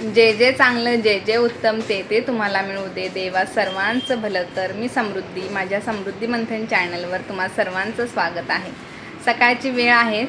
जे जे चांगलं जे जे उत्तम ते ते तुम्हाला मिळू दे देवा सर्वांचं भलं कर. मी समृद्धी माझ्या समृद्धी मंथन चॅनलवर तुम्हा सर्वांचं स्वागत आहे. सकाळची वेळ आहे.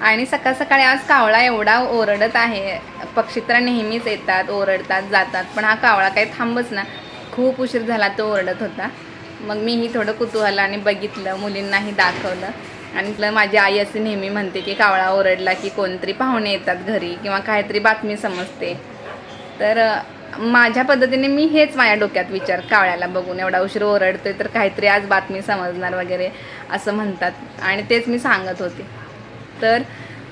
आणि सकाळ सकाळी आज कावळा एवढा ओरडत आहे. पक्षी तर नेहमीच येतात ओरडतात जातात पण हा कावळा काही थांबच ना. खूप उशीर झाला तो ओरडत होता. मग मीही थोडं कुतूहलाने बघितलं मुलींनाही दाखवलं. आणि तुला माझी आई असे नेहमी म्हणते की कावळा ओरडला की कोणतरी पाहुणे येतात घरी किंवा काहीतरी बातमी समजते. तर माझ्या पद्धतीने मी हेच माझ्या डोक्यात विचार कावळ्याला बघून. एवढा उशीर ओरडतोय तर काहीतरी आज बातमी समजणार वगैरे असं म्हणतात. आणि तेच मी सांगत होते. तर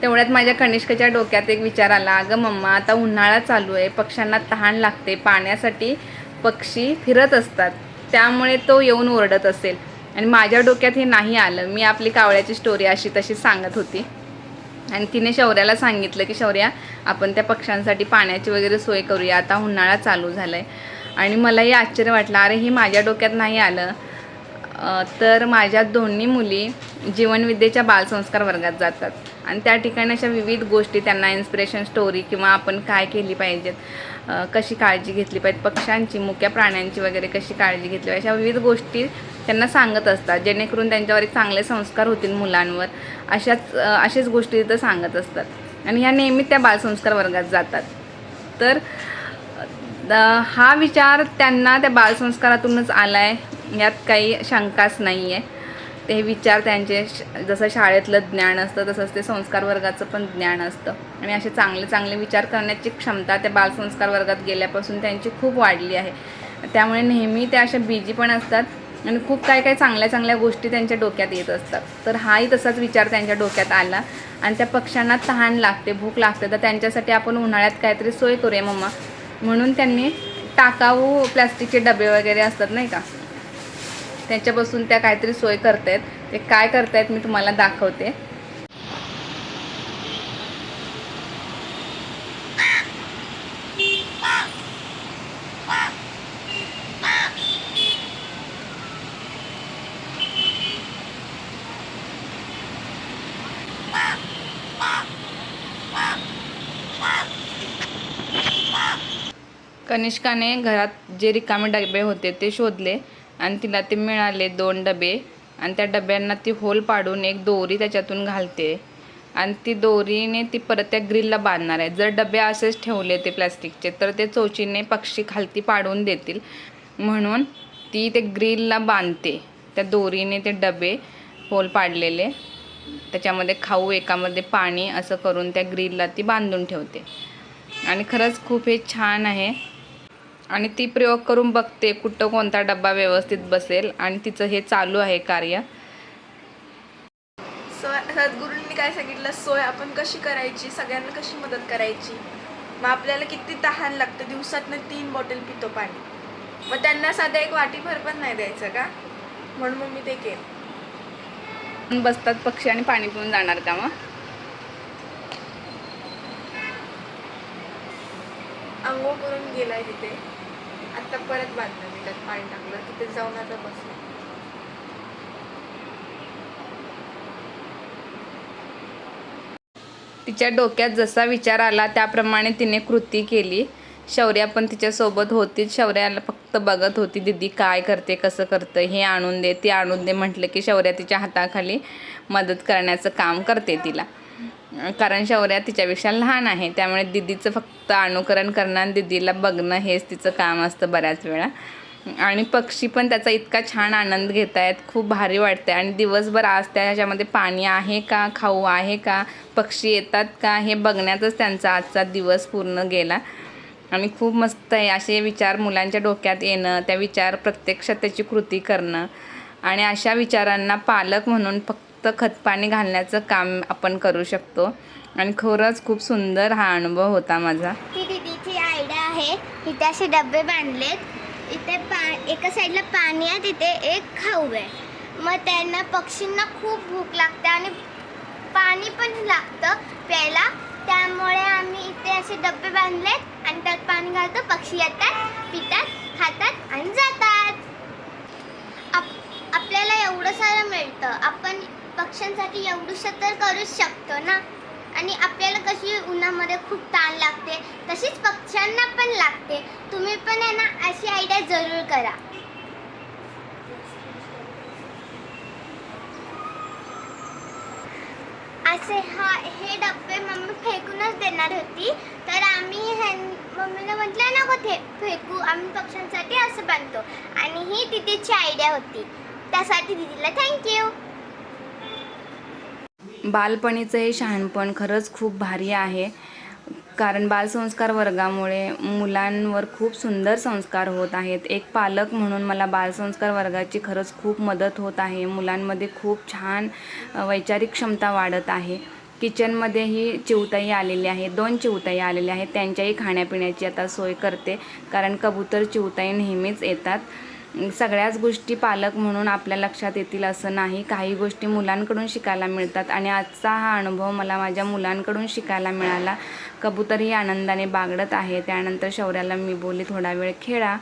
तेवढ्यात माझ्या कनिष्कच्या डोक्यात एक विचार आला अगं मम्मा आता उन्हाळा चालू आहे. पक्ष्यांना तहान लागते. पाण्यासाठी पक्षी फिरत असतात. त्यामुळे तो येऊन ओरडत असेल. आणि माझ्या डोक्यात हे नाही आलं. मी आपली कावळ्याची स्टोरी अशी तशी सांगत होती. आणि तिने शौर्याला सांगितलं की शौर्या आपण त्या पक्ष्यांसाठी पाण्याची वगैरे सोय करूया. आता उन्हाळा चालू झाला आहे आणि मलाही आश्चर्य वाटलं. अरे हे माझ्या डोक्यात नाही आलं. तर माझ्या दोन्ही मुली जीवनविद्येच्या बालसंस्कार वर्गात जातात. आणि त्या ठिकाणी अशा विविध गोष्टी त्यांना इन्स्पिरेशन स्टोरी किंवा आपण काय केली पाहिजेत कशी काळजी घेतली पाहिजे पक्ष्यांची मुक्या प्राण्यांची वगैरे कशी काळजी घेतली पाहिजे अशा विविध गोष्टी त्यांना सांगत असतात जेणेकरून त्यांच्यावर एक चांगले संस्कार होतील मुलांवर. अशाच अशाच गोष्टी तिथं सांगत असतात. आणि ह्या नेहमी त्या बालसंस्कार वर्गात जातात. तर हा विचार त्यांना त्या बालसंस्कारातूनच आला आहे यात काही शंकाच नाही आहे ते विचार त्यांचे श- जसं शाळेतलं ज्ञान असतं तसंच ते संस्कार वर्गाचं पण ज्ञान असतं. आणि असे चांगले चांगले विचार करण्याची क्षमता त्या बालसंस्कार वर्गात गेल्यापासून त्यांची खूप वाढली आहे. त्यामुळे नेहमी त्या अशा बिजी पण असतात. आणि खूप काय काय चांगल्या चांगल्या गोष्टी त्यांच्या डोक्यात येत असतात. तर हाही तसाच विचार त्यांच्या डोक्यात आला. आणि त्या पक्ष्यांना तहान लागते भूक लागते. तर त्यांच्यासाठी आपण उन्हाळ्यात काहीतरी सोय करूया मम्मा. म्हणून त्यांनी टाकाऊ प्लॅस्टिकचे डबे वगैरे असतात नाही का? त्याच्यापासून त्या काहीतरी सोय करतायत. ते काय करतायत मी तुम्हाला दाखवते. कनिष्काने घरात जे रिकामे डबे होते ते शोधले आणि तिला ते मिळाले दोन डबे. आणि त्या डब्यांना ती होल पाडून एक दोरी त्याच्यातून घालते. आणि ती दोरीने ती परत त्या ग्रिलला बांधणार आहे. जर डबे असेच ठेवले ते प्लॅस्टिकचे तर ते चोचीने पक्षी खालती पाडून देतील. म्हणून ती ते ग्रिलला बांधते. त्या दोरीने ते डबे होल पाडलेले. त्याच्यामध्ये खाऊ एकामध्ये पाणी असं करून त्या ग्रिलला ती बांधून ठेवते. आणि खरंच खूप हे छान आहे. आणि ती प्रयोग करून बघते कुठं कोणता डब्बा व्यवस्थित बसेल आणि तिचं हे चालू आहे कार्य. सद्गुरूंनी काय सांगितलं? सोय आपण कशी करायची? सगळ्यांना कशी मदत करायची? मग आपल्याला किती तहान लागतं? दिवसातनं तीन बॉटल पितो पाणी. मग त्यांना साधा एक वाटीभर पण नाही द्यायचं का? म्हणून मग मी ते केलं. बसतात पक्षी आणि पाणी पिऊन जाणार का मग? आंघोळ करून गेलाय तिथे. आता परत बांधलं मी त्यात पाणी टाकलं तिथे जाऊन आता बसलं तिच्या डोक्यात जसा विचार आला त्याप्रमाणे तिने कृती केली. शौर्या पण तिच्यासोबत होतीच शौर्याला फक्त बघत होती दिदी काय करते कसं करतं हे आणून दे ते आणून दे. म्हटलं की शौर्या तिच्या हाताखाली मदत करण्याचं काम करते तिला. कारण शौर्या तिच्यापेक्षा लहान आहे. त्यामुळे दिदीचं फक्त अनुकरण करणं आणि दिदीला बघणं हेच तिचं काम असतं बऱ्याच वेळा. आणि पक्षी पण त्याचा इतका छान आनंद घेत आहेत खूप भारी वाटते आणि दिवसभर आज त्या ह्याच्यामध्ये पाणी आहे का खाऊ आहे का पक्षी येतात का हे बघण्यातच त्यांचा आजचा दिवस पूर्ण गेला. आणि खूप मस्त आहे असे विचार मुलांच्या डोक्यात येणं त्या विचार प्रत्यक्षात त्याची कृती करणं. आणि अशा विचारांना पालक म्हणून फक्त फक्त खतपाणी घालण्याचं काम आपण करू शकतो. आणि खरंच खूप सुंदर हा अनुभव होता माझा. ती दीदीची आयडिया आहे. इथे असे डबे बांधलेत. इथे पा एका साईडला पाणी आहे तिथे एक खाऊ आहे. मग त्यांना पक्षींना खूप भूक लागते आणि पाणी पण लागतं प्यायला. त्यामुळे आम्ही इथे असे डबे बांधलेत आणि त्यात पाणी घालतो. पक्षी येतात पितात खातात आणि जातात. आप आपल्याला एवढं सारं मिळतं. आपण पक्ष्यांसाठी एवढंसं तर करूच शकतो ना? आणि आपल्याला कशी उन्हामध्ये खूप ताण लागते तशीच पक्ष्यांना पण लागते. तुम्ही पण आहे ना अशी आयडिया जरूर करा. असे हा हे डबे मम्मी फेकूनच देणार होती. तर आम्ही ह्यां मम्मीला म्हटलं नको ते फेकू आम्ही पक्ष्यांसाठी असं बांधतो आणि ही तिथेची आयडिया होती. त्यासाठी दिदीला थँक्यू बालपणीचं हे शहाणपण खरंच खूप भारी आहे. कारण बालसंस्कार वर्गामुळे मुलांवर खूप सुंदर संस्कार होत आहेत. एक पालक म्हणून मला बालसंस्कार वर्गाची खरंच खूप मदत होत आहे. मुलांमध्ये खूप छान वैचारिक क्षमता वाढत आहे. किचनमध्येही चिवताई आलेली आहे. दोन चिवताई आलेल्या आहेत. त्यांच्याही खाण्यापिण्याची आता सोय करते. कारण कबूतर चिवताई नेहमीच येतात. सगळ्याच गोष्टी पालक म्हणून आपल्या लक्षात येतील असं नाही. काही गोष्टी मुलांकडून शिकायला मिळतात आणि आजचा हा अनुभव मला माझ्या मुलांकडून शिकायला मिळाला. कबूतरही आनंदाने बागडत आहे. त्यानंतर शौर्याला मी बोलली थोडा वेळ खेळा.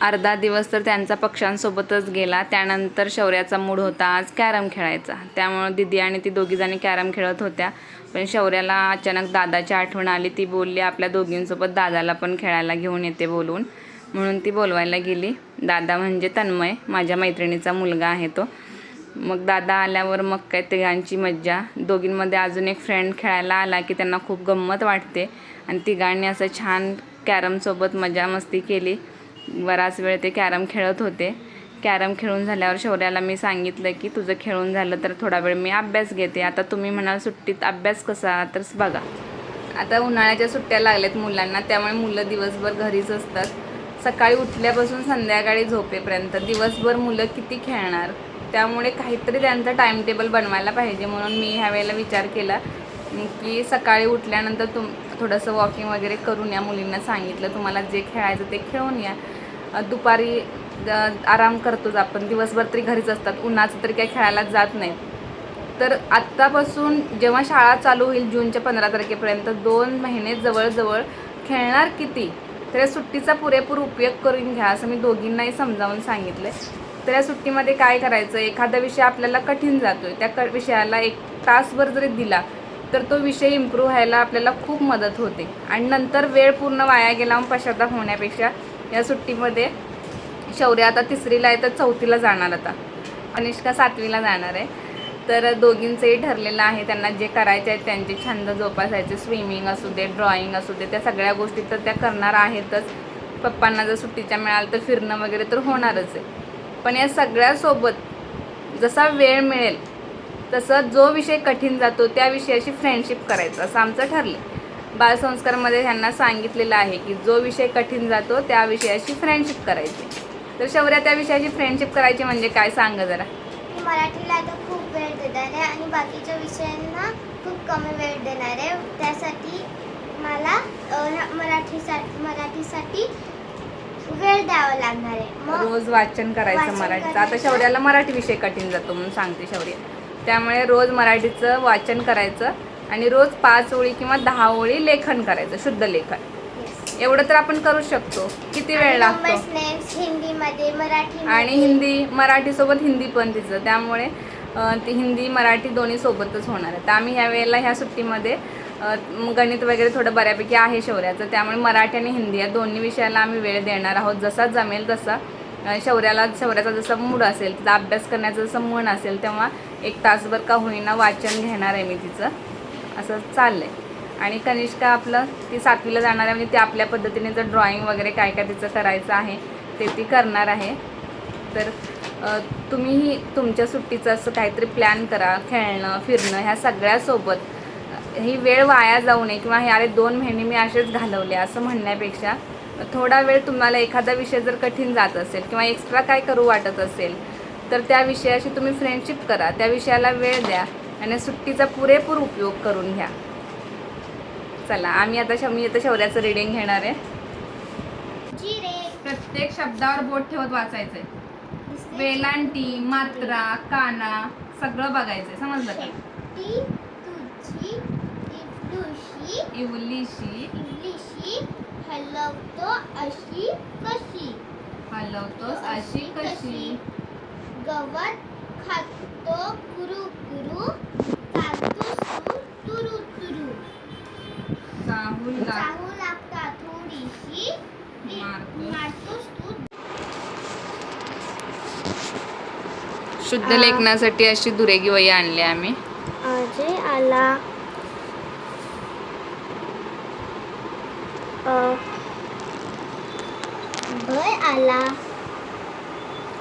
अर्धा दिवस तर त्यांचा पक्ष्यांसोबतच गेला. त्यानंतर शौर्याचा मूड होता आज कॅरम खेळायचा. त्यामुळं दिदी आणि ती दोघीजणी कॅरम खेळत होत्या. पण शौर्याला अचानक दादाची आठवण आली. ती बोलली आपल्या दोघींसोबत दादाला पण खेळायला घेऊन येते बोलून. म्हणून ती बोलवायला गेली. दादा म्हणजे तन्मय माझ्या मैत्रिणीचा मुलगा आहे तो. मग दादा आल्यावर मग काय तिघांची मज्जा. दोघींमध्ये अजून एक फ्रेंड खेळायला आला की त्यांना खूप गंमत वाटते. आणि तिघांनी असं छान कॅरमसोबत मजा मस्ती केली. बराच वेळ ते कॅरम खेळत होते. कॅरम खेळून झाल्यावर शौर्याला मी सांगितलं की तुझं खेळून झालं तर थोडा वेळ मी अभ्यास घेते. आता तुम्ही म्हणाल सुट्टीत अभ्यास कसा तर बघा. आता उन्हाळ्याच्या सुट्ट्या लागल्यात मुलांना त्यामुळे मुलं दिवसभर घरीच असतात. सकाळी उठल्यापासून संध्याकाळी झोपेपर्यंत दिवसभर मुलं किती खेळणार? त्यामुळे काहीतरी त्यांचं टाईमटेबल बनवायला पाहिजे म्हणून मी ह्या वेळेला विचार केला. की सकाळी उठल्यानंतर तुम थोडंसं वॉकिंग वगैरे करून या मुलींना सांगितलं तुम्हाला जे खेळायचं ते खेळून या. दुपारी आराम करतोच आपण. दिवसभर तरी घरीच असतात. उन्हाचं तरी काही खेळायला जात नाही. तर आत्तापासून जेव्हा शाळा चालू होईल जूनच्या पंधरा तारखेपर्यंत दोन महिने जवळजवळ खेळणार किती? तर या सुट्टीचा पुरेपूर उपयोग करून घ्या असं मी दोघींनाही समजावून सांगितलं तर या सुट्टीमध्ये काय करायचं? एखादा विषय आपल्याला कठीण जातो आहे त्या क विषयाला एक तासभर जरी दिला तर तो विषय इम्प्रूव्ह व्हायला आपल्याला खूप मदत होते. आणि नंतर वेळ पूर्ण वाया गेला मग पश्चाताप होण्यापेक्षा या सुट्टीमध्ये शौर्य आता तिसरीला आहे तर चौथीला जाणार आता. अनिष्का सातवीला जाणार आहे. तर दोघींचंही ठरलेलं आहे. त्यांना जे करायचे आहेत त्यांचे छंद जोपासायचे. स्विमिंग असू दे ड्रॉइंग असू दे त्या सगळ्या गोष्टी तर त्या करणार आहेतच. पप्पांना जर सुट्टीच्या मिळालं तर फिरणं वगैरे तर होणारच आहे. पण या सगळ्यासोबत जसा वेळ मिळेल तसं जो विषय कठीण जातो त्या विषयाशी फ्रेंडशिप करायचं असं आमचं ठरलं बालसंस्कारमध्ये ह्यांना सांगितलेलं आहे की जो विषय कठीण जातो त्या विषयाशी फ्रेंडशिप करायची. तर शौर्या त्या विषयाची फ्रेंडशिप करायची म्हणजे काय सांग जरा. मराठीला आता खूप वेळ देणार आहे आणि बाकीच्या विषयांना खूप कमी वेळ देणार आहे. त्यासाठी मला मराठीसाठी मराठीसाठी वेळ द्यावा लागणार आहे. रोज वाचन करायचं मराठीचं. आता. शौर्याला मराठी विषय कठीण जातो म्हणून सांगते शौर्य. त्यामुळे रोज मराठीचं वाचन करायचं आणि रोज पाच ओळी किंवा दहा ओळी लेखन करायचं शुद्ध लेखन. एवढं तर आपण करू शकतो. किती वेळ लागतो? हिंदीमध्ये मराठी आणि हिंदी मराठीसोबत हिंदी पण तिचं. त्यामुळे ती हिंदी मराठी दोन्ही सोबतच होणार आहे. तर आम्ही ह्या वेळेला ह्या सुट्टीमध्ये गणित वगैरे थोडं बऱ्यापैकी आहे शौर्याचं. त्यामुळे मराठी आणि हिंदी या दोन्ही विषयाला आम्ही वेळ देणार आहोत. जसा जमेल तसा शौर्याला शौर्याचा जसा मूड असेल तिचा अभ्यास करण्याचं जसं मन असेल तेव्हा एक तासभर का होईना वाचन घेणार आहे मी तिचं. असं चाललं आहे आणि कनिष्का आपलं ती सातवीला जाणार आहे. म्हणजे ती आपल्या पद्धतीने जर ड्रॉइंग वगैरे काय काय तिचं करायचं आहे ते ती करणार आहे. तर तुम्हीही तुमच्या सुट्टीचं असं काहीतरी प्लॅन करा खेळणं फिरणं ह्या सगळ्यासोबत. ही वेळ वाया जाऊ नये किंवा हे अरे दोन महिने मी असेच घालवले असं म्हणण्यापेक्षा थोडा वेळ तुम्हाला एखादा विषय जर कठीण जात असेल किंवा एक्स्ट्रा काय करू वाटत असेल तर त्या विषयाशी तुम्ही फ्रेंडशिप करा. त्या विषयाला वेळ द्या आणि सुट्टीचा पुरेपूर उपयोग करून घ्या. चला आम्ही आता श मी आता शौर्याचं रिडिंग घेणार आहे. प्रत्येक शब्दावर बोट ठेवत वाचायचंय. दिसते? वेलांटी मात्रा काना सगळं बघायचंय. समजलं का? शेपटी तुझी इवलुशी इवलीशी. इंग्लिशी हलवतो अशी कशी? हलवतोस अशी कशी? गवत खातो कुरु कुरु चालतो सू तुरु तुरु. चाहूल लाग चाहू लागता थोडी शुद्ध लेखनासाठी अशी दुरेगी वही आणली आम्ही. अजय आला. भय आला.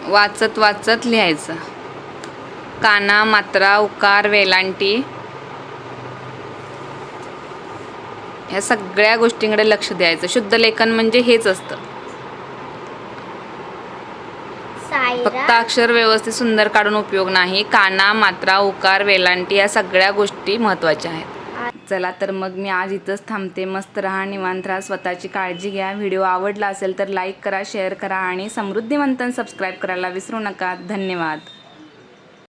वाचत वाचत लिहायचं. काना मात्रा उकार वेलांटी. ह्या सगळ्या गोष्टींकडे लक्ष द्यायचं. शुद्ध लेखन म्हणजे हेच असतं. फक्त अक्षर व्यवस्थित सुंदर काढून उपयोग नाही. काना मात्रा उकार वेलांटी या सगळ्या गोष्टी महत्त्वाच्या आहेत. चला तर मग मी आज इथंच थांबते. मस्त राहा निवांत राहा स्वतःची काळजी घ्या. व्हिडिओ आवडला असेल तर लाईक करा शेअर करा आणि समृद्धी मंथन सबस्क्राईब करायला विसरू नका. धन्यवाद.